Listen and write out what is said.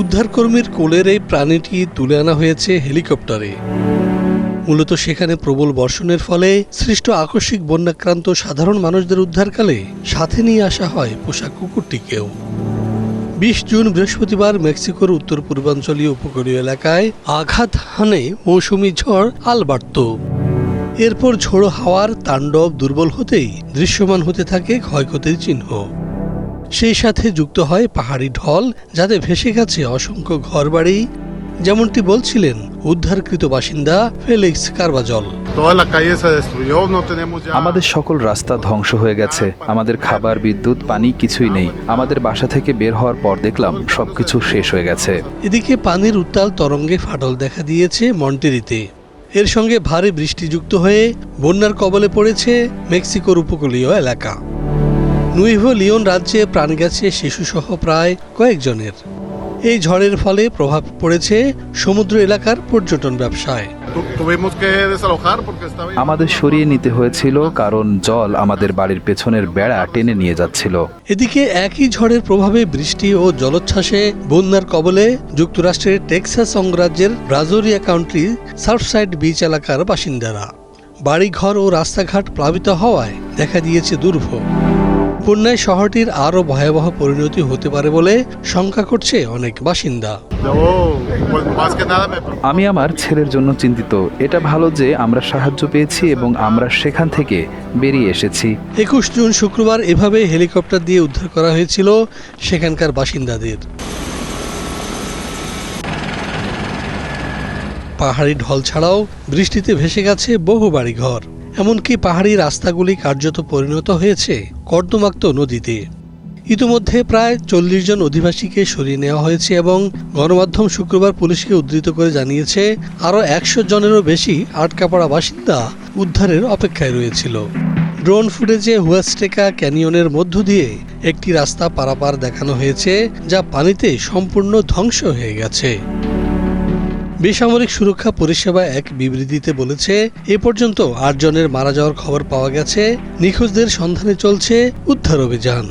উদ্ধারকর্মীর কোলের এই প্রাণীটি তুলে আনা হয়েছে হেলিকপ্টারে। মূলত সেখানে প্রবল বর্ষণের ফলে সৃষ্ট আকস্মিক বন্যাক্রান্ত সাধারণ মানুষদের উদ্ধারকালে সাথে নিয়ে আসা হয় পোষা কুকুরটিকেও। বিশ জুন বৃহস্পতিবার মেক্সিকোর উত্তর পূর্বাঞ্চলীয় উপকূলীয় এলাকায় আঘাত হানে মৌসুমি ঝড় আলবার্তো। এরপর ঝোড়ো হাওয়ার তাণ্ডব দুর্বল হতেই দৃশ্যমান হতে থাকে ক্ষয়ক্ষতির চিহ্ন। সেই সাথে যুক্ত হয় পাহাড়ি ঢল যাতে ভেসে গেছে অসংখ্য ঘরবাড়ি। যেমনটি বলছিলেন উদ্ধারকৃত বাসিন্দা ফেলিক্স কারবাজল. আমাদের সকল রাস্তা ধ্বংস হয়ে গেছে। আমাদের খাবার বিদ্যুৎ পানি কিছুই নেই। আমাদের বাসা থেকে বের হওয়ার পর দেখলাম সবকিছু শেষ হয়ে গেছে। এদিকে পানির উত্তাল তরঙ্গে ফাটল দেখা দিয়েছে মন্টেরিতে। এর সঙ্গে ভারী বৃষ্টি যুক্ত হয়ে বন্যার কবলে পড়েছে মেক্সিকোর উপকূলীয় এলাকা। নুইভো লিওন রাজ্যে প্রাণ গেছে শিশুসহ প্রায় কয়েকজনের। এই ঝড়ের ফলে প্রভাব পড়েছে সমুদ্র এলাকার পর্যটন ব্যবসায়. আমাদের সরিয়ে নিতে হয়েছিল কারণ জল আমাদের বাড়ির পেছনের বেড়া টেনে নিয়ে যাচ্ছিল। এদিকে একই ঝড়ের প্রভাবে বৃষ্টি ও জলোচ্ছ্বাসে বন্যার কবলে যুক্তরাষ্ট্রের টেক্সাস অঙ্গরাজ্যের ব্রাজোরিয়া কাউন্টি সার্ফসাইড বিচ এলাকার বাসিন্দারা। বাড়িঘর ও রাস্তাঘাট প্লাবিত হওয়ায় দেখা দিয়েছে দুর্ভোগ। বন্যায় শহরটির আরও ভয়াবহ পরিণতি হতে পারে বলে শঙ্কা করছে অনেক বাসিন্দা. আমি আমার ছেলের জন্য চিন্তিত। এটা ভালো যে আমরা সাহায্য পেয়েছি এবং আমরা সেখান থেকে বেরিয়ে এসেছি। একুশ জুন শুক্রবার এভাবে হেলিকপ্টার দিয়ে উদ্ধার করা হয়েছিল সেখানকার বাসিন্দাদের। পাহাড়ি ঢল ছাড়াও বৃষ্টিতে ভেসে গেছে বহু বাড়িঘর। এমনকি পাহাড়ি রাস্তাগুলি কার্যত পরিণত হয়েছে কর্দমাক্ত নদীতে। ইতিমধ্যে প্রায় চল্লিশ জন অধিবাসীকে সরিয়ে নেওয়া হয়েছে এবং গণমাধ্যম শুক্রবার পুলিশকে উদ্ধৃত করে জানিয়েছে, আরও একশো জনেরও বেশি আটকা পড়া বাসিন্দা উদ্ধারের অপেক্ষায় রয়েছিল। ড্রোন ফুটেজে হুয়াস্টেকা ক্যানিয়নের মধ্য দিয়ে একটি রাস্তা পারাপার দেখানো হয়েছে, যা পানিতে সম্পূর্ণ ধ্বংস হয়ে গেছে। বেসামরিক সুরক্ষা পরিষেবা এক বিবৃতিতে বলেছে, এ পর্যন্ত আটজনের মারা যাওয়ার খবর পাওয়া গেছে, নিখোঁজদের সন্ধানে চলছে উদ্ধার অভিযান।